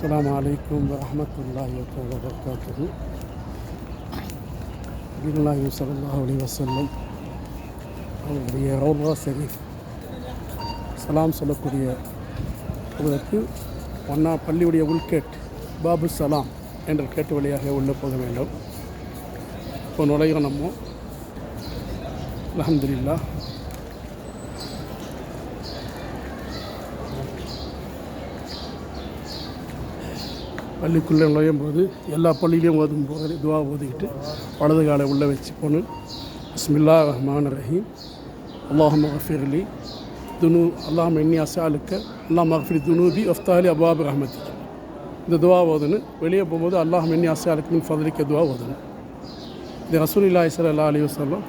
السلام عليكم ورحمة الله تعالى وبركاته நபிகளாஹி ஸல்லல்லாஹு அலைஹி வஸல்லம் அவருடைய ரவுலா ஷெரீஃப் சலாம் சொல்லக்கூடிய அதற்கு ஒன்னா பள்ளியுடைய உள்கேட் பாபு சலாம் என்ற கேட்டு வழியாக உள்ளே போக வேண்டும் இப்போ நுழைகிறோம் நம்ம அல்ஹம்துலில்லா பள்ளிக்குள்ளே நுழையும் போது எல்லா பள்ளியிலையும் ஓதும் போது துவா ஓதிக்கிட்டு வலது காலை உள்ளே வச்சு போகணும் பிஸ்மில்லா ரஹ்மான் ரஹீம். அல்லாஹ் மகஃபிர்லி துனு அல்லாஹ் எண்ணி அசாலுக்க அல்லாஹ் மகஃபிர் துனூபி அஃப்தாலி அபாப் ரஹமத் இந்த துவா ஓதுன்னு வெளியே போகும்போது அல்லாஹ் எண்ணி அசாலுக்கு மின் ஃபதலிக்க துவா ஓதுன்னு இது ரசூலில்லா அல்லா அலி வசல்லம்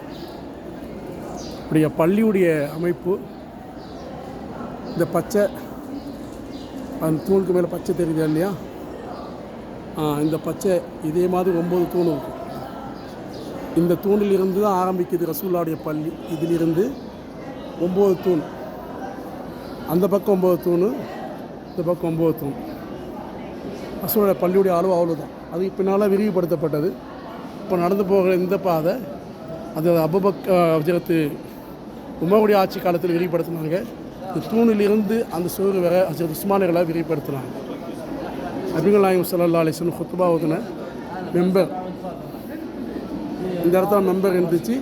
உடைய பள்ளியுடைய அமைப்பு. இந்த பச்சை அந்த தூணுக்கு மேலே பச்சை தெரியுது இல்லையா? இந்த பச்சை இதே மாதிரி ஒம்பது தூண் இருக்கும் இந்த தூணில் இருந்து தான் ஆரம்பிக்குது ரசூல்லாவுடைய பள்ளி. இதிலிருந்து ஒம்பது தூண். அந்த பக்கம் ஒம்பது தூண் இந்த பக்கம் ஒம்பது தூண். ரசூலுடைய பள்ளியுடைய அளவு அவ்வளோதான் அது பின்னால் விரிவுபடுத்தப்பட்டது. இப்போ நடந்து போகிற இந்த பாதை அது அபுபக் அஜரத்து உமருடைய ஆட்சி காலத்தில் விரிவுபடுத்தினாங்க. இந்த தூணிலிருந்து அந்த சோறு வர அஜரத் உஸ்மானர்களை விரிவுபடுத்தினாங்க. அபிகலாயம் சல்லா அலிஸ்னு ஹுத்துபா ஓதுன மெம்பர். இந்த இடத்துல மெம்பர் இருந்துச்சு.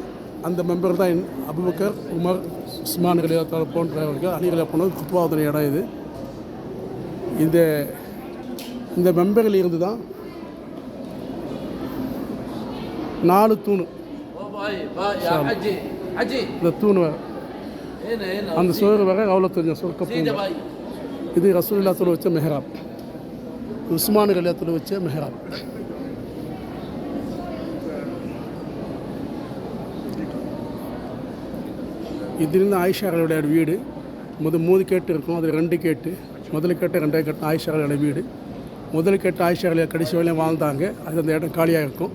அந்த மெம்பர் தான் அபுபக்கர் உமர் உஸ்மான் கலியாத்தால் போன்றவர்கள் அணிகளை போனது குத்பா ஓதுன இடம் இது. இந்த இந்த மெம்பரில் இருந்து தான் நாலு தூணு. இந்த தூணு அந்த சோறு வர அவ்வளோ தெரியும் சொர்க்க இது ரசூல்லா சொல்ல வச்ச மெஹராப். வச்ச மெஹராப் உஸ்மான் கல்யாணத்தில் வச்ச மெஹராப். இதிலிருந்து ஆயிஷார்களுடைய வீடு முதல் மூணு கேட்டு இருக்கும் அது ரெண்டு கேட்டு. முதல் கேட்டு ரெண்டாவது கேட்டு ஆயிஷார்களுடைய வீடு. முதல் கேட்டு ஆயிஷாகளை கடைசி வரையும் வாழ்ந்தாங்க. அது அந்த இடம் காலியாக இருக்கும்.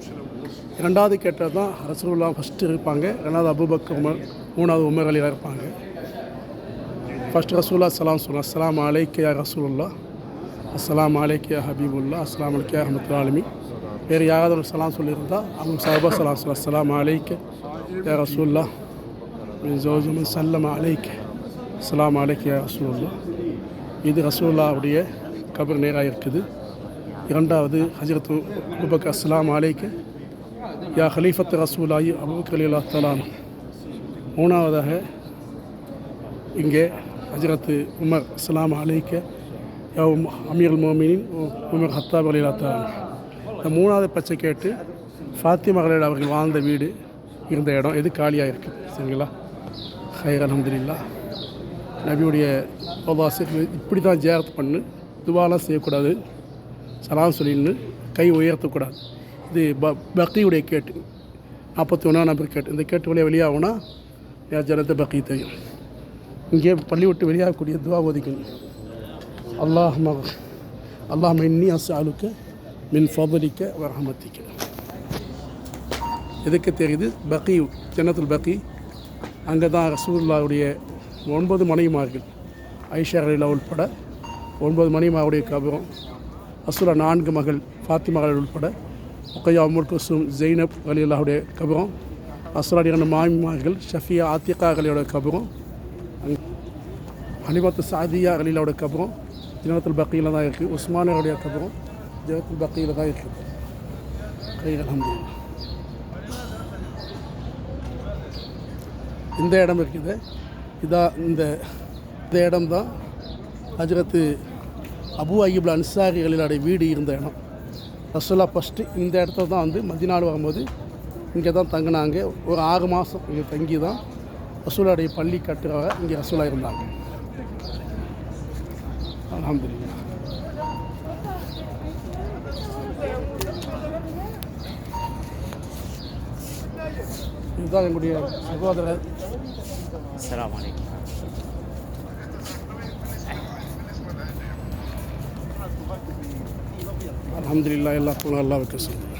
ரெண்டாவது கேட்டால் தான் ரசூல்லா ஃபஸ்ட்டு இருப்பாங்க. ரெண்டாவது அபுபக்கர் உமர் மூணாவது உமர் அலியாக இருப்பாங்க. ஃபஸ்ட் ரசூல்லா சலாம் சொல்லலாம் சலாம் அலைக்கியா ரசூலுல்லா அஸ்லாம் அலைக்கு யா ஹபீபுல்லா அஸ்லாம் அலைக்கு யா ரஹமத்துல் ஆலமி வேறு யாராவது ஒரு சலாம் சொல்லியிருந்தா அவங்க சாபா சலாம் சொல்லலாம் அஸ்லாம் அலைக்கு யா ரசூல்லா மின் ஜோஜி மின் சல்லம் அலைக்கு அஸ்லாம் அலைக்கு யா ரசூலுல்லா இது ரசூல்லாவுடைய கபர் நேராக இருக்குது இரண்டாவது ஹஜரத்து அபுபக் அஸ்லாம் அலைக்கு யா ஹலீஃபத் ரசூலாயி அபுபக்கர் அலி அல்லா தலான் மூணாவதாக இங்கே ஹஜரத்து உமர் அஸ்லாம் அலைக்க யா உம் அமீர் மோமினின் உமர் ஹத்தாப் அலிலாத்தா இந்த மூணாவது பச்சை கேட்டு ஃபாத்திமா அலில் அவர்கள் வாழ்ந்த வீடு இருந்த இடம். எது காலியாக இருக்குது சரிங்களா? ஹைர் அலமதுல்லா நபியுடைய பவாசிக்கு இப்படி தான் ஜேரத் பண்ணு. துவாலாம் செய்யக்கூடாது. சலாம் சொல்லின்னு கை உயர்த்தக்கூடாது. இது ப பக்தியுடைய கேட்டு. நாற்பத்தி ஒன்றாம் நம்பர் கேட்டு. இந்த கேட்டு வழியாக வெளியாகுனா ஜனத்தை பக்தி தெரியும் இங்கே பள்ளி விட்டு வெளியாகக்கூடிய துவா ஒதுக்கணும் அல்லாஹ் மக அல்லாஹ் மின்னி அசாலுக்க மின் ஃபதலிக்க வரஹமத்திக்க எதுக்கு தெரியுது? பக்கி ஜன்னத்துல் பக்கி அங்கே தான் ரசூல்லாவுடைய ஒன்பது மனைவிமார்கள். ஐஷா அலிலா உட்பட ஒன்பது மனைவிமாருடைய கபரம் ரசூலா நான்கு மகள் ஃபாத்திமா மகள் உட்பட ஒக்கையா அமுல் குசும் ஜெய்னப் அலிலாவுடைய கபரம் அசுராடி இரண்டு மாமிமார்கள் ஷஃபியா ஆத்திகா அலியோட கபரம் ஹனிமத்து சாதியா அலிலாவோட கபரம் ஜனத்தில் பக்கியில் தான் இருக்குது உஸ்மானியோடைய கபரும் ஜனத்தில் பக்கியில் தான் இருக்குது கை அலமதுல்லா இந்த இடம் இருக்குது இதான் இந்த இந்த இடம் தான் ஹஜரத்து அபு அய்யபுல் அன்சாரிகளினுடைய வீடு இருந்த இடம். ரசோல்லா ஃபஸ்ட்டு இந்த இடத்துல தான் வந்து மதினாடு வரும்போது இங்கே தான் தங்கினாங்க. ஒரு ஆறு மாதம் இங்கே தங்கி தான் ரசூலாடைய பள்ளி கட்டுறவங்க இங்கே ரசூலா இருந்தாங்க. আলহামদুলিল্লাহ இதுதான் என்னுடைய சகோதரர் அஸ்லாம் வலைக்கம் அலமதுல்லா எல்லா புகழும் அல்லாவுக்கு சொல்லுங்கள்